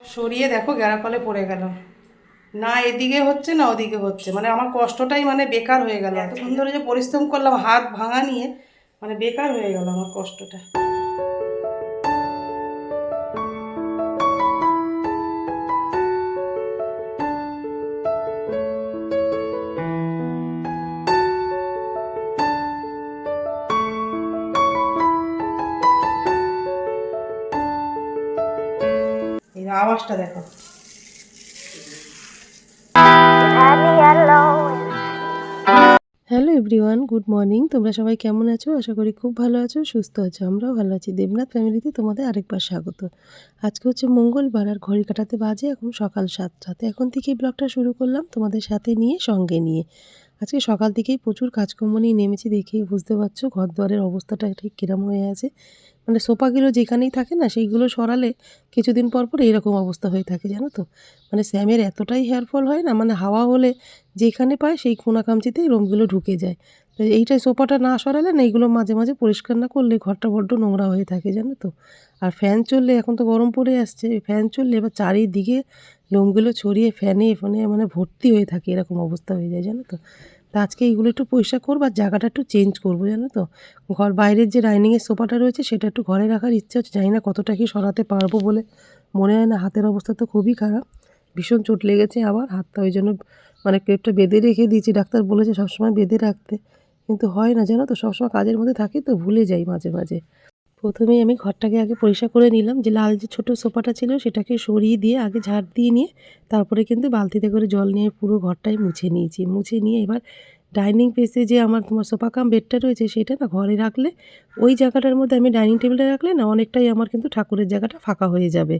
সরিয়ে দেখো গ্যারাকলে পড়ে গেল। না এদিকে হচ্ছে, না ওদিকে হচ্ছে। মানে আমার কষ্টটাই মানে বেকার হয়ে গেল। এতক্ষণ ধরে যে পরিশ্রম করলাম, হাত ভাঙা নিয়ে মানে বেকার হয়ে গেল আমার কষ্টটা। আওয়াজটা দেখো। হ্যালো এভরিওয়ান গুড মর্নিং তোমরা সবাই কেমন আছো? আশা করি খুব ভালো আছো সুস্থ আছো। আমরাও ভালো আছি। দেবনাথ ফ্যামিলিতে তোমাদের আরেকবার স্বাগত। আজকে হচ্ছে মঙ্গলবার আর ঘড়ি কাটাতে বাজে এখন সকাল সাতটাতে। এখন থেকেই ব্লগটা শুরু করলাম তোমাদের সাথে নিয়ে সঙ্গে নিয়ে। আজকে সকাল থেকেই প্রচুর কাজকর্ম নিয়ে নেমেছি দেখেই বুঝতে পারছ ঘর দুয়ারের অবস্থাটা ঠিক কিরম হয়ে আছে। মানে সোফাগুলো যেখানেই থাকে না, সেইগুলো সরালে কিছুদিন পর পর এইরকম অবস্থা হয়ে থাকে, জানো তো? মানে স্যামের এতটাই হেয়ার ফল হয় না মানে হাওয়া হলে যেখানে পায় সেই কোনা কামচিতেই রোমগুলো ঢুকে যায়। তো এইটা সোফাটা না সরালে না, এইগুলো মাঝে মাঝে পরিষ্কার না করলে ঘরটা বড্ড নোংরা হয়ে থাকে, জানো তো? আর ফ্যান চললে, এখন তো গরম পড়ে আসছে ফ্যান চললে এবার চারিদিকে লোমগুলো ছড়িয়ে ফ্যানে ফ্যানে মানে ভর্তি হয়ে থাকে, এরকম অবস্থা হয়ে যায়, জানো তো? তা আজকে এইগুলো একটু পরিষ্কার করব আর জায়গাটা একটু চেঞ্জ করব, জানো তো? ঘর বাইরের যে ডাইনিংয়ের সোফাটা রয়েছে সেটা একটু ঘরে রাখার ইচ্ছা হচ্ছে, জানি না কতটা কি সরাতে পারব বলে মনে হয় না, হাতের অবস্থা তো খুবই খারাপ। ভীষণ চোট লেগেছে আবার, হাতটা ওই জন্য মানে ক্রেপটা বেঁধে রেখে দিয়েছি, ডাক্তার বলেছে সবসময় বেঁধে রাখতে। কিন্তু হয় না, জানো তো? সবসময় কাজের মধ্যে থাকি তো ভুলে যাই মাঝে মাঝে। প্রথমেই আমি ঘরটাকে আগে পরিষ্কার করে নিলাম, যে লাল যে ছোটো সোফাটা ছিল সেটাকে সরিয়ে দিয়ে আগে ঝাড় দিয়ে নিয়ে তারপরে কিন্তু বালতিতে করে জল নিয়ে পুরো ঘরটাই মুছে নিয়েছি। মুছে নিয়ে এবার ডাইনিং পেসে যে আমার তোমার সোফা কাম বেডটা রয়েছে সেটা না ঘরে রাখলে, ওই জায়গাটার মধ্যে আমি ডাইনিং টেবিলটা রাখলে না অনেকটাই আমার কিন্তু ঠাকুরের জায়গাটা ফাঁকা হয়ে যাবে।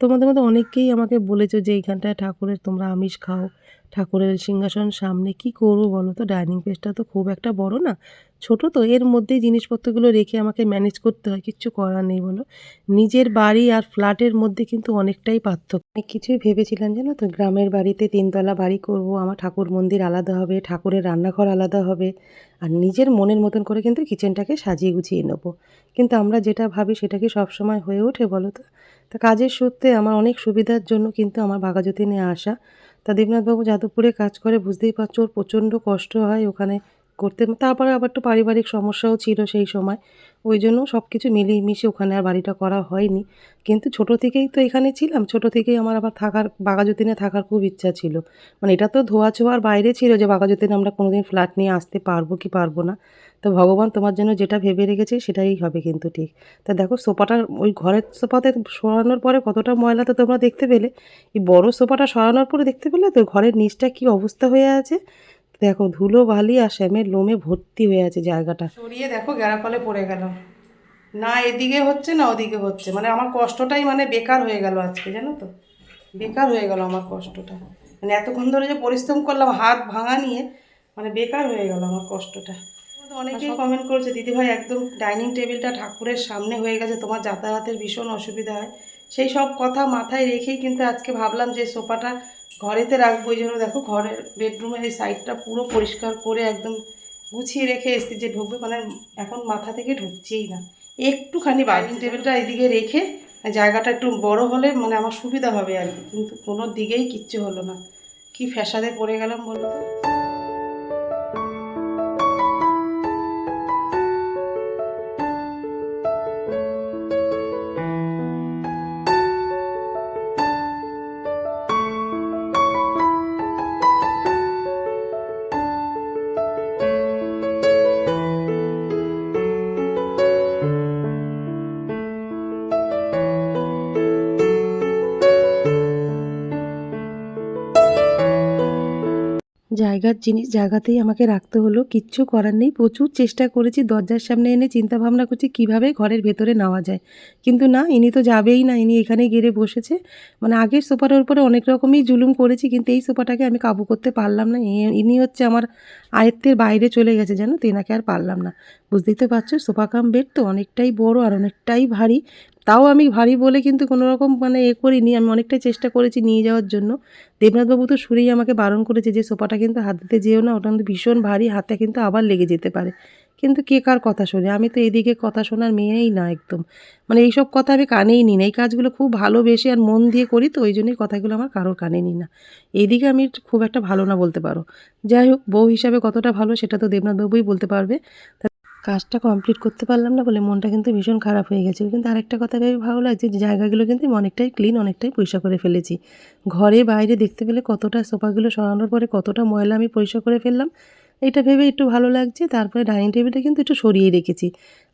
তোমাদের মধ্যে অনেকেই আমাকে বলেছ যে, এইখানটায় ঠাকুরের তোমরা আমিষ খাও। ঠাকুরের সিংহাসন সামনে কি করব বলো তো? ডাইনিং পেসটা তো খুব একটা বড় না, ছোট তো। এর মধ্যেই জিনিসপত্রগুলো রেখে আমাকে ম্যানেজ করতে হয়, কিচ্ছু করার নেই বলো। নিজের বাড়ি আর ফ্ল্যাটের মধ্যে কিন্তু অনেকটাই পার্থক্য। অনেক কিছুই ভেবেছিলাম জানো তো, গ্রামের বাড়িতে তিনতলা বাড়ি করব, আমার ঠাকুর মন্দির আলাদা হবে, ঠাকুরের রান্নাঘর আলাদা হবে, আর নিজের মনের মতন করে কিন্তু কিচেনটাকে সাজিয়ে গুছিয়ে নেব। কিন্তু আমরা যেটা ভাবি সেটা কি সবসময় হয়ে ওঠে বলো তো? তা কাজের সূত্রে আমার অনেক সুবিধার জন্য কিন্তু আমার বাঘাযতীনে নিয়ে আসা তা দেবনাথবাবু যাদবপুরে কাজ করে বুঝতেই পারছ ওর প্রচণ্ড কষ্ট হয় ওখানে। করতে। তারপরে আবার একটু পারিবারিক সমস্যাও ছিল সেই সময়। ওই জন্য সব কিছু মিলিয়ে মিশে ওখানে আর বাড়িটা করা হয়নি। কিন্তু ছোট থেকেই তো এখানে ছিলাম। ছোট থেকেই আমার আবার থাকার, বাঘাযতীনে থাকার খুব ইচ্ছা ছিল। মানে এটা তো ধোয়া ছোঁয়ার বাইরে ছিল যে বাঘাযতীনে আমরা কোনোদিন ফ্ল্যাট নিয়ে আসতে পারব কি পারব না। তো ভগবান তোমার জন্য যেটা ভেবে রেখেছে সেটাই হবে কিন্তু ঠিক। তা দেখো সোফাটা, ওই ঘরের সোফাতে সরানোর পরে কতটা ময়লা তো তোমরা দেখতে পেলে। এই বড় সোফাটা সরানোর পরে দেখতে পেলে তো ঘরের নিচটা কি অবস্থা হয়ে আছে? দেখো ধুলো বালি আর শ্যামের লোমে ভর্তি হয়ে আছে জায়গাটা। সরিয়ে দেখো গ্যারাকলে পড়ে গেল। না এদিকে হচ্ছে না ওদিকে হচ্ছে। মানে আমার কষ্টটাই মানে বেকার হয়ে গেল আজকে জানো তো? বেকার হয়ে গেল আমার কষ্টটা। মানে এতক্ষণ ধরে যে পরিশ্রম করলাম হাত ভাঙা নিয়ে মানে বেকার হয়ে গেল আমার কষ্টটা। অনেকেই কমেন্ট করেছে দিদিভাই একদম ডাইনিং টেবিলটা ঠাকুরের সামনে হয়ে গেছে তোমার যাতায়াতের ভীষণ অসুবিধা হয়। সেই সব কথা মাথায় রেখেই কিন্তু আজকে ভাবলাম যে সোফাটা ঘরেতে রাখব ওই জন্য দেখো ঘরের বেডরুমের এই সাইডটা পুরো পরিষ্কার করে একদম গুছিয়ে রেখে এসছি যে ঢুকবে মানে এখন মাথা থেকে ঢুকছেই না। একটুখানি ডাইনিং টেবিলটা এদিকে রেখে জায়গাটা একটু বড় হলে মানে আমার সুবিধা হবে আর কি কিন্তু কোনো দিকেই কিচ্ছু হলো না। কি ফ্যাসাদে পড়ে গেলাম বলো তো? জায়গার জিনিস জায়গাতেই আমাকে রাখতে হলো। কিচ্ছু করার নেই। প্রচুর চেষ্টা করেছি। দরজার সামনে এনে চিন্তা ভাবনা করছি, কীভাবে ঘরের ভেতরে নেওয়া যায়। কিন্তু না, ইনি তো যাবেই না। ইনি এখানে গেড়ে বসেছে। মানে আগের সোফাটার উপরে অনেক রকমই জুলুম করেছি, কিন্তু এই সোফাটাকে আমি কাবু করতে পারলাম না। ইনি হচ্ছে আমার আয়ত্তের বাইরে চলে গেছে জানো তো এনাকে আর পারলাম না। বুঝতেই তো পারছ, সোফা কাম বেড তো অনেকটাই বড় আর অনেকটাই ভারী। তাও আমি ভারী বলে কিন্তু কোনো রকম মানে এ করিনি। আমি অনেকটাই চেষ্টা করেছি নিয়ে যাওয়ার জন্য। দেবনাথবাবু তো শুনেই আমাকে বারণ করেছে যে, সোফাটা কিন্তু হাত দিতে যেও না, ওটা কিন্তু ভীষণ ভারী হাতে কিন্তু আবার লেগে যেতে পারে। কিন্তু কে কার কথা শোনে? আমি তো এদিকে কথা শোনার মেয়েই না একদম। মানে এইসব কথা আমি কানেই নিই না। এই কাজগুলো খুব ভালোবেসে আর মন দিয়ে করি তো, ওই জন্যই কথাগুলো আমার কারোর কানে নিই না। এইদিকে আমি খুব একটা ভালো না বলতে পারো। যাই হোক, বউ হিসাবে কতটা ভালো সেটা তো দেবনাথ বাবুই বলতে পারবে। কাজটা কমপ্লিট করতে পারলাম না বলে মনটা কিন্তু ভীষণ খারাপ হয়ে গেছিল। কিন্তু আরেকটা কথা ভেবে ভালো লাগছে যে জায়গাগুলো কিন্তু অনেকটাই ক্লিন অনেকটাই পরিষ্কার করে ফেলেছি। ঘরে বাইরে দেখতে পেলে কতটা সোফাগুলো সরানোর পরে কতটা ময়লা আমি পরিষ্কার করে ফেললাম এটা ভেবে একটু ভালো লাগছে, তারপরে ডাইনিং টেবিলটা কিন্তু একটু সরিয়ে রেখেছি।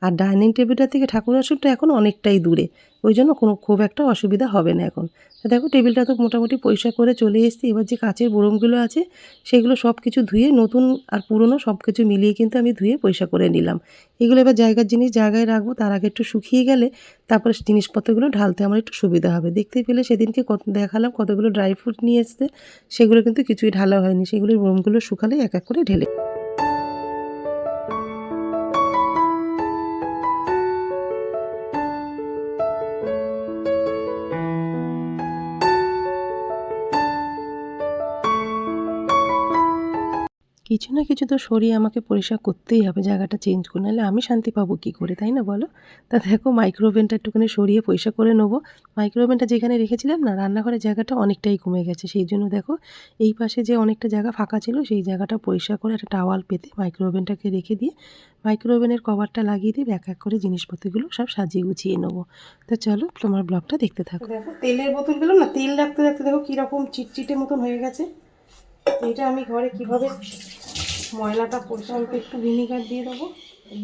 আর ডাইনিং টেবিলটা থেকে ঠাকুর আসনটা এখন অনেকটাই দূরে, ওই জন্য কোনো খুব একটা অসুবিধা হবে না এখন। দেখো, টেবিলটা তো মোটামুটি পরিষ্কার করে চলে এসেছি। এবার যে কাচের বরমগুলো আছে, সেগুলো সব কিছু ধুয়ে নতুন আর পুরনো সব কিছু মিলিয়ে কিন্তু আমি ধুয়ে পরিষ্কার করে নিলাম। এগুলো এবার জায়গার জিনিস জায়গায় রাখব, তার আগে একটু শুকিয়ে গেলে তারপরে জিনিসপত্রগুলো ঢালতে আমার একটু সুবিধা হবে। দেখতে পেলে সেদিনকে কত, দেখালাম কতগুলো ড্রাই ফ্রুট নিয়ে এসছে, সেগুলো কিন্তু কিছুই ঢালা হয়নি। সেগুলোর রোমগুলো শুকালে এক এক করে ঢেলে কিছু না কিছু তো সরিয়ে আমাকে পরিষ্কার করতেই হবে, জায়গাটা চেঞ্জ করে। নাহলে আমি শান্তি পাবো কী করে, তাই না বলো? তা দেখো মাইক্রোওভেনটা একটুখানি সরিয়ে পরিষ্কার করে নেব। মাইক্রোওভেনটা যেখানে রেখেছিলাম না, রান্নাঘরের জায়গাটা অনেকটাই কমে গেছে। সেই জন্য দেখো, এই পাশে যে অনেকটা জায়গা ফাঁকা ছিল, সেই জায়গাটা পরিষ্কার করে একটা টাওয়াল পেতে মাইক্রোওভেনটাকে রেখে দিয়ে মাইক্রোওভেনের কভারটা লাগিয়ে দিয়ে এক এক করে জিনিসপত্রগুলো সব সাজিয়ে গুছিয়ে নেব। তো চলো, তোমার ব্লগটা দেখতে থাকো। দেখো, তেলের বোতলগুলো না, তেল রাখতে রাখতে দেখো, কীরকম চিটচিটে মতন হয়ে গেছে। এটা আমি ঘরে কীভাবে ময়লাটা পরিষ্কার অল্প একটু ভিনিগার দিয়ে দেবো।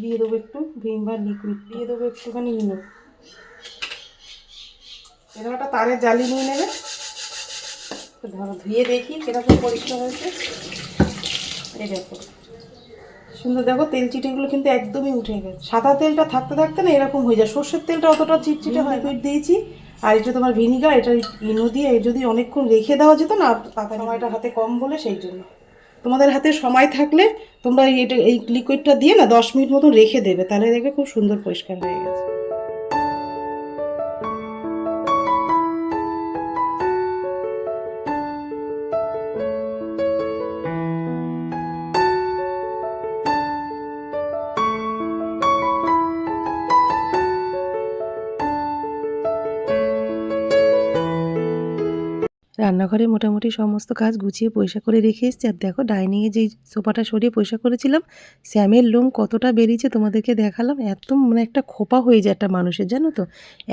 দিয়ে দেবো একটু ভিমবার লিকুইড দিয়ে দেবো একটুখানি ইনো এরকম একটা তারের জালি নিয়ে নেবে। ধরো ধুয়ে দেখি কীরকম পরিষ্কার হয়েছে। এই দেখো। সুন্দর দেখো তেল চিটেগুলো কিন্তু একদমই উঠে গেছে। সাদা তেলটা থাকতে থাকতে না এরকম হয়ে যায়। সর্ষের তেলটা অতটা চিটচিটে হয় লিকুইড দিয়েছি। আর এটা তোমার ভিনিগার এটা ইনো দিয়ে যদি অনেকক্ষণ রেখে দেওয়া যেত না তাতে সময়টা হাতে কম বলে সেই জন্য। তোমাদের হাতে সময় থাকলে তোমরা এই- লিকুইডটা দিয়ে না দশ মিনিট মতন রেখে দেবে। তাহলে দেখবে খুব সুন্দর পরিষ্কার হয়ে গেছে। রান্নাঘরে মোটামুটি সমস্ত কাজ গুছিয়ে পয়সা করে রেখে এসেছি। আর দেখো ডাইনিংয়ে যেই সোফাটা সরিয়ে পয়সা করেছিলাম শ্যামের লোম কতটা বেরিয়েছে তোমাদেরকে দেখালাম। এত মানে একটা খোপা হয়ে যায় একটা মানুষের, জানো তো?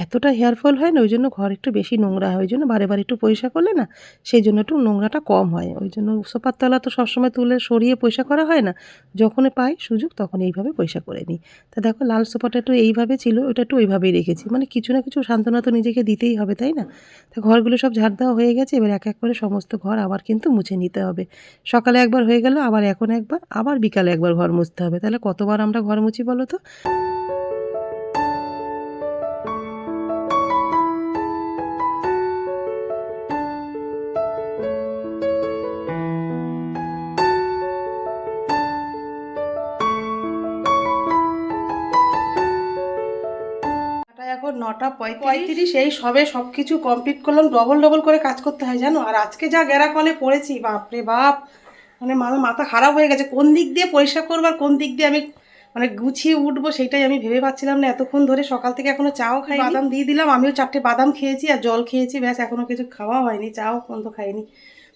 এতটা হেয়ার ফল হয় না, ওই জন্য ঘর একটু বেশি নোংরা হয়, ওই জন্য বারে বারে একটু পয়সা করলে না, সেই জন্য একটু নোংরাটা কম হয়। ওই জন্য সোফার তলা তো সবসময় তুলে সরিয়ে পয়সা করা হয় না, যখন পাই সুযোগ তখন এইভাবে পয়সা করে নিই। তা দেখো, লাল সোফাটা একটু এইভাবে ছিল ওটা একটু ওইভাবেই রেখেছি। মানে কিছু না কিছু সান্ত্বনা তো নিজেকে দিতেই হবে, তাই না? তা ঘরগুলো সব ঝাড় দেওয়া হয়ে গেছে এবার এক এক করে সমস্ত ঘর আবার কিন্তু মুছে নিতে হবে। সকালে একবার হয়ে গেল, আবার এখন একবার, আবার বিকালে একবার ঘর মুছতে হবে। তাহলে কতবার আমরা ঘর মুছি বলো তো? নটা পঁয়ত্রিশ। এই সবে সব কিছু কমপ্লিট করলাম ডবল ডবল করে কাজ করতে হয় জানো? আর আজকে যা গেরা কলে পড়েছি বাপরে বাপ! মানে আমার মাথা খারাপ হয়ে গেছে কোন দিক দিয়ে পরিষ্কার করব আর কোন দিক দিয়ে আমি মানে গুছিয়ে উঠবো সেটাই আমি ভেবে পাচ্ছিলাম না এতক্ষণ ধরে সকাল থেকে এখনও চাও খাই বাদাম দিয়ে দিলাম আমিও চারটে বাদাম খেয়েছি আর জল খেয়েছি ব্যাস এখনও কিছু খাওয়া হয়নি চাও পর্যন্ত খাইনি।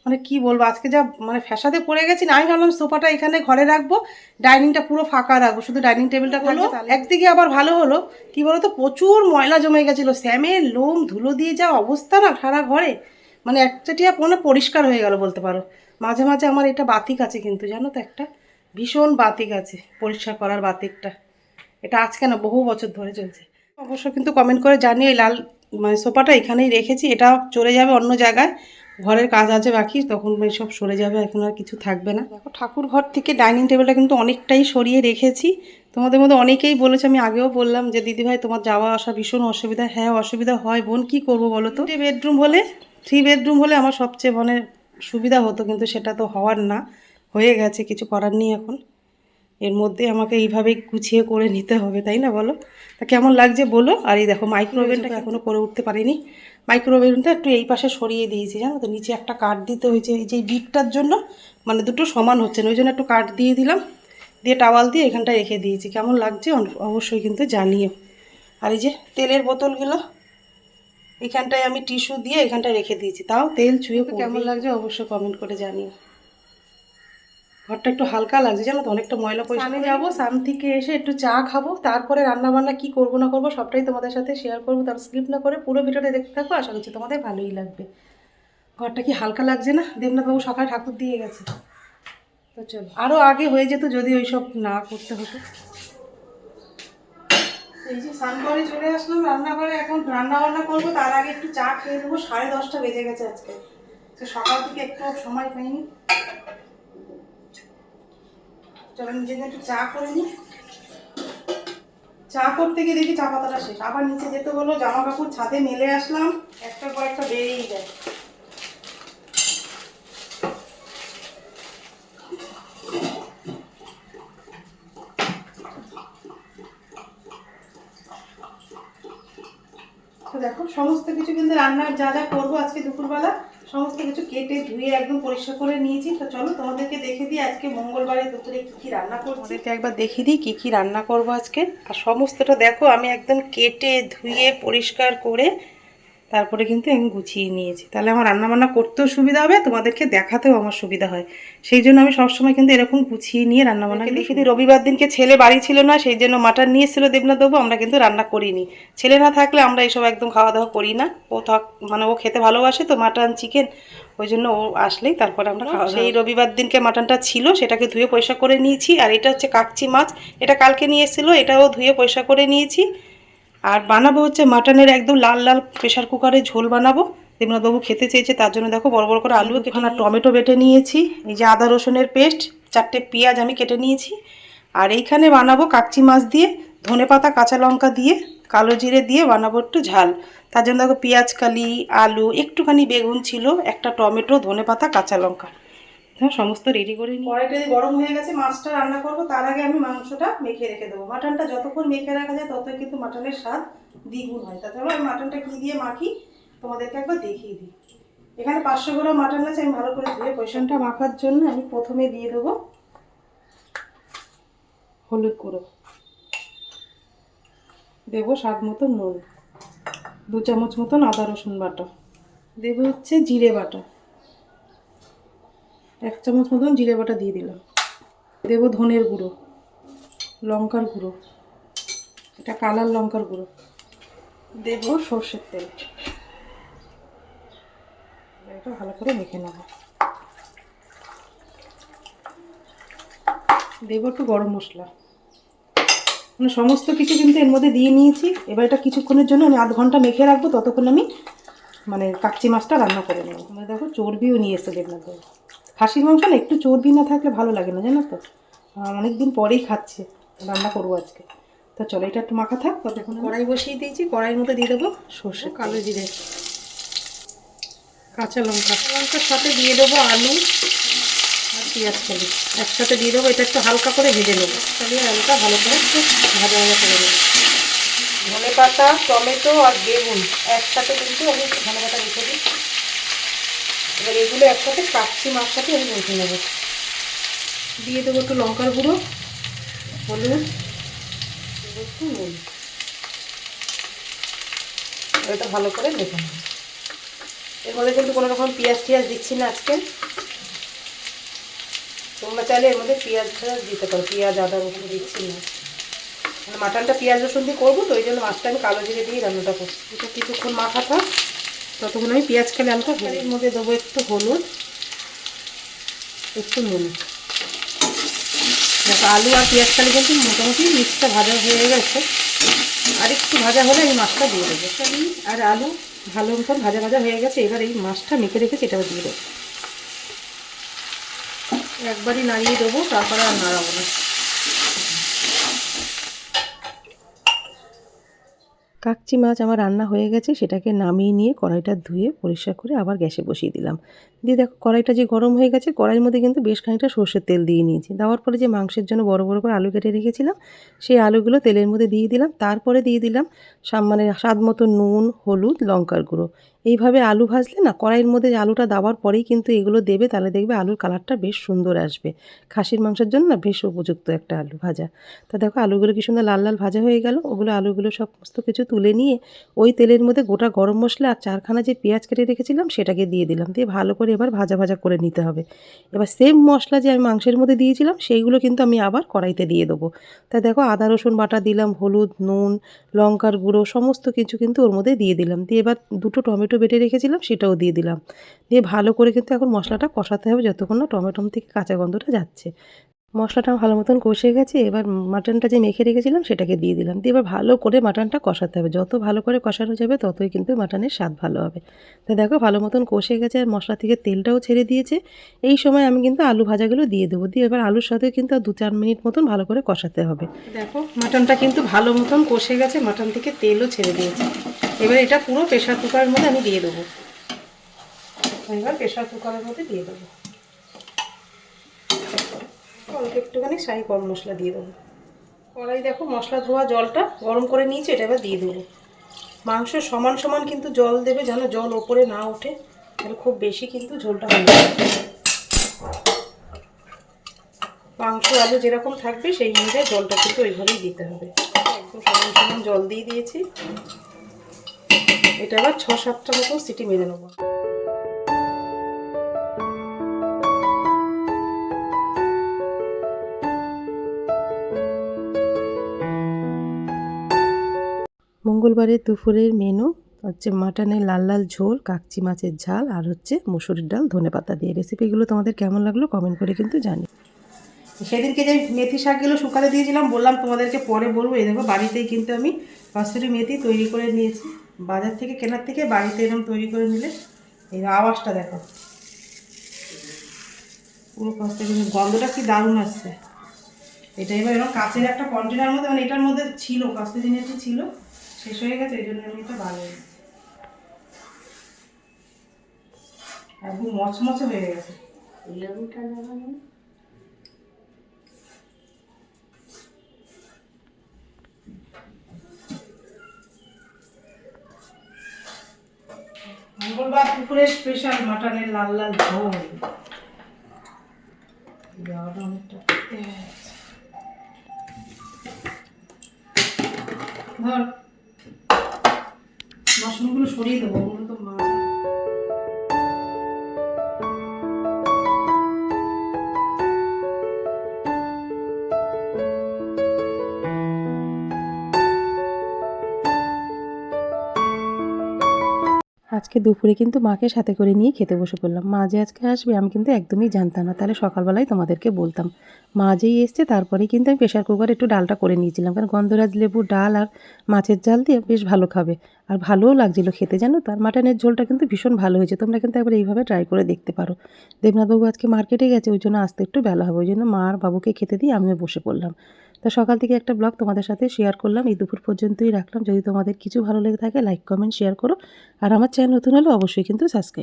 মানে কি বলব আজকে যা মানে ফ্যাসাদে পড়ে গেছি না আমি ভাবলাম সোফাটা এখানে ঘরে রাখব ডাইনিংটা পুরো ফাঁকা রাখব শুধু ডাইনিং টেবিলটা হলো? একদিকে আবার ভালো হলো কি বলতো প্রচুর ময়লা জমে গেছিল স্যামের লোম ধুলো দিয়ে যা অবস্থা না সারা ঘরে। মানে একচাটিয়া মানে পরিষ্কার হয়ে গেল বলতে পারো। মাঝে মাঝে আমার এটা বাতিক আছে কিন্তু জানো তো একটা? ভীষণ বাতিক আছে পরিষ্কার করার বাতিকটা। এটা আজকে না বহু বছর ধরে চলছে। অবশ্য কিন্তু কমেন্ট করে জানিয়ে লাল মানে সোফাটা এখানেই রেখেছি এটা চলে যাবে অন্য জায়গায়। ঘরের কাজ আছে বাকি তখন ওই সব সরে যাবে এখন আর কিছু থাকবে না। দেখো ঠাকুর ঘর থেকে ডাইনিং টেবিলটা কিন্তু অনেকটাই সরিয়ে রেখেছি। তোমাদের মধ্যে অনেকেই বলেছে আমি আগেও বললাম যে দিদিভাই তোমার যাওয়া আসা ভীষণ অসুবিধা। হ্যাঁ অসুবিধা হয় বোন কি করব বলো তো? থ্রি বেডরুম হলে? থ্রি বেডরুম হলে আমার সবচেয়ে মানে সুবিধা হতো কিন্তু সেটা তো হওয়ার না হয়ে গেছে কিছু করার নেই এখন। এর মধ্যে আমাকে এইভাবেই গুছিয়ে করে নিতে হবে তাই না বলো? তা কেমন লাগছে বলো? আর এই দেখো মাইক্রোওভেনটা এখনও করে উঠতে পারিনি। মাইক্রোওভেনটা একটু এই পাশে সরিয়ে দিয়েছি জানো তো? নিচে একটা কাঠ দিতে হয়েছে। এই যে বিটটার জন্য মানে দুটো সমান হচ্ছে না ওই জন্য একটু কাঠ দিয়ে দিলাম। দিয়ে টাওয়াল দিয়ে এখানটা রেখে দিয়েছি। কেমন লাগছে অবশ্যই কিন্তু জানিও। আর এই যে তেলের বোতলগুলো এখানটায় আমি টিস্যু দিয়ে এখানটায় রেখে দিয়েছি। তাও তেল চুয়ে কেমন লাগছে অবশ্যই কমেন্ট করে জানিও। ঘরটা একটু হালকা লাগছে জানো তো? অনেকটা ময়লা পয়সা আমি যাব সান থেকে এসে একটু চা খাব তারপরে রান্না বান্না কি করব না করব সবটাই তোমাদের সাথে শেয়ার করব তার স্কিপ না করে পুরো ভিডিওটা দেখতে থাকো আশা করছি তোমাদের ভালোই লাগবে। ঘরটা কি হালকা লাগছে না? দেবনাথবাবু সকালে ঠাকুর দিয়ে গেছে। তো চলো আরও আগে হয়ে যেত যদি ওইসব না করতে হতো। এই যে স্নান করে চলে আসলাম রান্নাঘরে এখন রান্না বান্না করব তার আগে একটু চা খেয়ে দেবো সাড়ে দশটা বেজে গেছে আজকে। তো সকাল থেকে একটু সময় পাইনি। চলো নিজেদের একটু চা করে নিই চা করতে গিয়ে দেখি চা পাতাটা শেষ। আবার নিচে যেতে হলো জামা কাপড় ছাদে মেলে আসলাম। একটার পর একটা বেরিয়েই যায়। দেখো, সমস্ত কিছু কিন্তু রান্নার যা যা করব আজকে দুপুরবেলা সমস্ত কিছু কেটে ধুয়ে একদম পরিষ্কার করে নিয়েছি। তো চলো তোমাদেরকে দেখে দিই আজকে মঙ্গলবারে দুপুরে কী কী রান্না করব তোমাদেরকে একবার দেখে দিই কী কী রান্না করব আজকে। আর সমস্তটা দেখো, আমি একদম কেটে ধুয়ে পরিষ্কার করে তারপরে কিন্তু আমি গুছিয়ে নিয়েছি। তাহলে আমার রান্নাবান্না করতেও সুবিধা হবে তোমাদেরকে দেখাতেও আমার সুবিধা হয়। সেই জন্য আমি সবসময় কিন্তু এরকম গুছিয়ে নিয়ে রান্না বান্না করি। শুধু রবিবার দিনকে ছেলে বাড়ি ছিল না সেই জন্য মাটন নিয়ে এসেছিল দেবনাথ দেবো আমরা কিন্তু রান্না করিনি। ছেলে না থাকলে আমরা এইসব একদম খাওয়া দাওয়া করি না। ও থাক মানে ও খেতে ভালোবাসে তো মাটন চিকেন ওই জন্য ও আসলেই তারপরে আমরা খাওয়া সেই রবিবার দিনকে মাটনটা ছিল সেটাকে ধুয়ে পয়সা করে নিয়েছি আর এটা হচ্ছে কাকচি মাছ। এটা কালকে নিয়ে এসেছিল এটাও ধুয়ে পয়সা করে নিয়েছি। আর বানাবো হচ্ছে মাটনের একদম লাল লাল প্রেশার কুকারে ঝোল বানাবো। দেবনাথবাবু খেতে চেয়েছে, তার জন্য দেখো বড় বড় করে আলু কেটে টমেটো বেটে নিয়েছি, এই যে আদা রসুনের পেস্ট, চারটে পেঁয়াজ আমি কেটে নিয়েছি। আর এইখানে বানাবো কাকচি মাছ দিয়ে, ধনে পাতা, কাঁচা লঙ্কা দিয়ে, কালো জিরে দিয়ে বানাবো একটু ঝাল। তার জন্য দেখো পেঁয়াজ, কালি, আলু, একটুখানি বেগুন ছিল, একটা টমেটো, ধনে পাতা, কাঁচা লঙ্কা। হ্যাঁ সমস্ত রেডি করে নিই কড়াইটা গরম হয়ে গেছে, মাছটা রান্না করব, তার আগে আমি মাংসটা মেখে রেখে দেবো। মাটনটা যতক্ষণ মেখে রাখা যায়, ততই কিন্তু মাটনের স্বাদ দ্বিগুণ হয়। তা আমি মাটনটা কী দিয়ে মাখি, তোমাদেরকে একবার দেখিয়ে দিই। এখানে পাঁচশো গ্রাম মাটন আছে, আমি ভালো করে ধুয়ে পয়সানটা মাখার জন্য আমি প্রথমে দিয়ে দেবো হলুদ গুঁড়ো। দেবো স্বাদ মতো নুন। দু চামচ মতন আদা রসুন বাটা। দেবো হচ্ছে জিরে বাটা। এক চামচ মতন জিরে বাটা দিয়ে দিলাম। দেবো ধনের গুঁড়ো, লঙ্কার গুঁড়ো এটা কালার লঙ্কার গুঁড়ো, দেবো সর্ষের তেল। এটা ভালো করে মেখে নেব। দেবো একটু গরম মশলা। মানে সমস্ত কিছু কিন্তু এর মধ্যে দিয়ে নিয়েছি। এবার এটা কিছুক্ষণের জন্য আমি আধ ঘণ্টা মেখে রাখব, ততক্ষণ আমি মানে কাকচি মাছটা রান্না করে নেব। মানে দেখো চর্বিও নিয়ে এসে দেখলাম খাসির মাংস না, একটু চর্বি না থাকলে ভালো লাগে না, জানো তো? অনেক দিন পরেই খাচ্ছে, রান্না করব আজকে। তো চলো, এটা একটু মাখা থাক, ততক্ষণ কড়াই বসিয়ে দিয়েছি, কড়াইয়ের মধ্যে দিয়ে দেবো সর্ষে কালো জিরে, কাঁচা লঙ্কা। লঙ্কার সাথে দিয়ে দেবো আলু আর পেঁয়াজ কালি একসাথে দিয়ে দেবো, এটা একটু হালকা করে ভেজে নেব। আর আলুটা ভালো করে একটু ভাজা ভাজা করে নেব। ধনে পাতা টমেটো আর বেগুন, একসাথে কিন্তু আমি ধনে পাতা রেখে দিই। এবার এগুলো একসাথে কাচ্ছি মাছ সাথে আমি ভেজে নেব। দিয়ে দেবো একটু লঙ্কার গুঁড়ো, হলুদ একটু নুন। এটা ভালো করে মেখে নেব। এর মধ্যে কিন্তু কোনো রকম পেঁয়াজ টিয়াজ দিচ্ছি না আজকে। তোমরা চাইলে এর মধ্যে পেঁয়াজ দিতে পারো, পেঁয়াজ, আদা রসুন দিচ্ছি না। মানে মাটনটা পেঁয়াজ রসুন দিয়ে করব তো, ওই জন্য মাছটা আমি কালো জিরে দিয়ে রান্নাটা করছি। এটা কিছুক্ষণ মাখা থাক ততক্ষণ আমি পেঁয়াজ খালি হালকা এর মধ্যে দেবো একটু হলুদ একটু নুন। দেখো আলু আর পেঁয়াজ কালি কিন্তু মোটামুটি মিক্সটা ভাজা হয়ে গেছে। আর একটু ভাজা হলে আমি মাছটা দিয়ে দেবো। কালি আর আলু ভালো মতন ভাজা ভাজা হয়ে গেছে এবার এই মাছটা মেখে রেখেছি এটাও দিয়ে দেবো। একবারই নাড়িয়ে দেবো তারপরে আর নাড়াবো না। কাকচি মাছ আমার রান্না হয়ে গেছে, সেটাকে নামিয়ে নিয়ে কড়াইটা ধুয়ে পরিষ্কার করে আবার গ্যাসে বসিয়ে দিলাম। দিয়ে দেখো কড়াইটা যে গরম হয়ে গেছে, কড়াইয়ের মধ্যে কিন্তু বেশ খানিকটা সর্ষের তেল দিয়ে নিয়েছি। দেওয়ার পরে যে মাংসের জন্য বড় বড় করে আলু কেটে রেখেছিলাম, সেই আলুগুলো তেলের মধ্যে দিয়ে দিলাম। তারপরে দিয়ে দিলাম মানে স্বাদ মতো নুন, হলুদ, লঙ্কার গুঁড়ো। এইভাবে আলু ভাজলে না কড়াইয়ের মধ্যে আলুটা দেওয়ার পরেই কিন্তু এগুলো দেবে, তাহলে দেখবে আলুর কালারটা বেশ সুন্দর আসবে। খাসির মাংসের জন্য না বেশ উপযুক্ত একটা আলু ভাজা। তা দেখো আলুগুলো কি সুন্দর লাল লাল ভাজা হয়ে গেল। ওগুলো আলুগুলো সমস্ত কিছু তুলে নিয়ে ওই তেলের মধ্যে গোটা গরম মশলা আর চারখানা যে পেঁয়াজ কেটে রেখেছিলাম, সেটাকে দিয়ে দিলাম। দিয়ে ভালো করে এবার ভাজা ভাজা করে নিতে হবে। এবার সেম মশলা যে আমি মাংসের মধ্যে দিয়েছিলাম, সেইগুলো কিন্তু আমি আবার কড়াইতে দিয়ে দেবো। তা দেখো আদা, রসুন বাটা দিলাম, হলুদ, নুন, লঙ্কার গুঁড়ো, সমস্ত কিছু কিন্তু ওর মধ্যে দিয়ে দিলাম। দিয়ে এবার দুটো টমেটো বেটে রেখেছিলাম, সেটাও দিয়ে দিলাম। দিয়ে ভালো করে কিন্তু এখন মশলাটা কষাতে হবে যতক্ষণ না টমেটোম থেকে কাঁচা গন্ধটা যাচ্ছে। মশলাটা ভালো মতন কষে গেছে, এবার মাটনটা যে মেখে রেখেছিলাম সেটাকে দিয়ে দিলাম। দিয়ে এবার ভালো করে মাটনটা কষাতে হবে। যত ভালো করে কষানো যাবে ততই কিন্তু মাটনের স্বাদ ভালো হবে। তো দেখো ভালো মতন কষে গেছে আর মশলা থেকে তেলটাও ছেড়ে দিয়েছে। এই সময় আমি কিন্তু আলু ভাজাগুলো দিয়ে দেবো। দিয়ে এবার আলুর সাথে কিন্তু দু চার মিনিট মতন ভালো করে কষাতে হবে। দেখো মাটনটা কিন্তু ভালো মতন কষে গেছে, মাটন থেকে তেলও ছেড়ে দিয়েছে। এবার এটা পুরো প্রেশার কুকারের মধ্যে আমি দিয়ে দেবো। এবার প্রেশার কুকারের মধ্যে দিয়ে দেবো। অল্প একটুখানি শাহি গরম মশলা দিয়ে দেবো। কড়াই দেখো মশলা ধোয়া জলটা গরম করে নিয়েছি, এটা এবার দিয়ে দেবো। মাংস সমান সমান কিন্তু জল দেবে, যেন জল ওপরে না ওঠে, তাহলে খুব বেশি কিন্তু ঝোলটা হবে। মাংস আলু যেরকম থাকবে, সেই অনুযায়ী জলটা কিন্তু ওইভাবেই দিতে হবে। একদম সমান সমান জল দিয়ে দিয়েছি। এটা আবার ছ সাতটা মতো সিটি মেরে নেব। মঙ্গলবারের দুপুরের মেনু হচ্ছে মাটনের লাল লাল ঝোল, কাকচি মাছের ঝাল আর হচ্ছে মুসুরির ডাল, ধনে পাতা দিয়ে। রেসিপিগুলো তোমাদের কেমন লাগল কমেন্ট করে কিন্তু জানি সেদিনকে যে মেথি শাকগুলো শুকাতে দিয়েছিলাম, বললাম তোমাদেরকে পরে বলব। এই দেখো, বাড়িতেই কিন্তু আমি কস্তুরি মেথি তৈরি করে নিয়েছি। বাজার থেকে, কেনার থেকে বাড়িতে এরকম তৈরি করে নিলে, এই আওয়াজটা দেখো। পুরো কস্তুরি গন্ধটা কি দারুণ আসছে। এটা এবার এরকম কাচের একটা কন্টেনার মধ্যে মানে এটার মধ্যে ছিল কস্তুরি মেথি ছিল। শেষ হয়ে গেছে এই জন্য আমি এটা ভালো একদম মচমচে হয়ে গেছে। মঙ্গলবার দুপুরে স্পেশাল মাটনের লাল লাল ঝোল। আজকে দুপুরে কিন্তু মাকে সাথে করে নিয়ে খেতে বসে পড়লাম। মা যে আজকে আসবে আমি কিন্তু একদমই জানতাম না। তাহলে সকালবেলায় তোমাদেরকে বলতাম। মা যেই এসছে তারপরেই কিন্তু আমি প্রেশার কুকারে একটু ডালটা করে নিয়েছিলাম। কারণ গন্ধরাজ লেবু, ডাল আর মাছের জাল দিয়ে বেশ ভালো খাবে। আর ভালোও লাগছিল খেতে, জানো? তার মাটনের ঝোলটা কিন্তু ভীষণ ভালো হয়েছে। তোমরা কিন্তু একবার এইভাবে ট্রাই করে দেখতে পারো। দেবনাথবাবু আজকে মার্কেটে গেছে, ওই জন্য আসতে একটু বেলা হবে। ওই জন্য মা আর বাবুকে খেতে দিয়ে আমিও বসে পড়লাম। তো সকাল থেকে একটা ব্লগ তোমাদের সাথে শেয়ার করলাম। এই দুপুর পর্যন্তই রাখলাম। যদি তোমাদের কিছু ভালো লেগে থাকে লাইক কমেন্ট শেয়ার করো। আর আমার চ্যানেল নতুন হলে অবশ্যই কিন্তু সাবস্ক্রাইব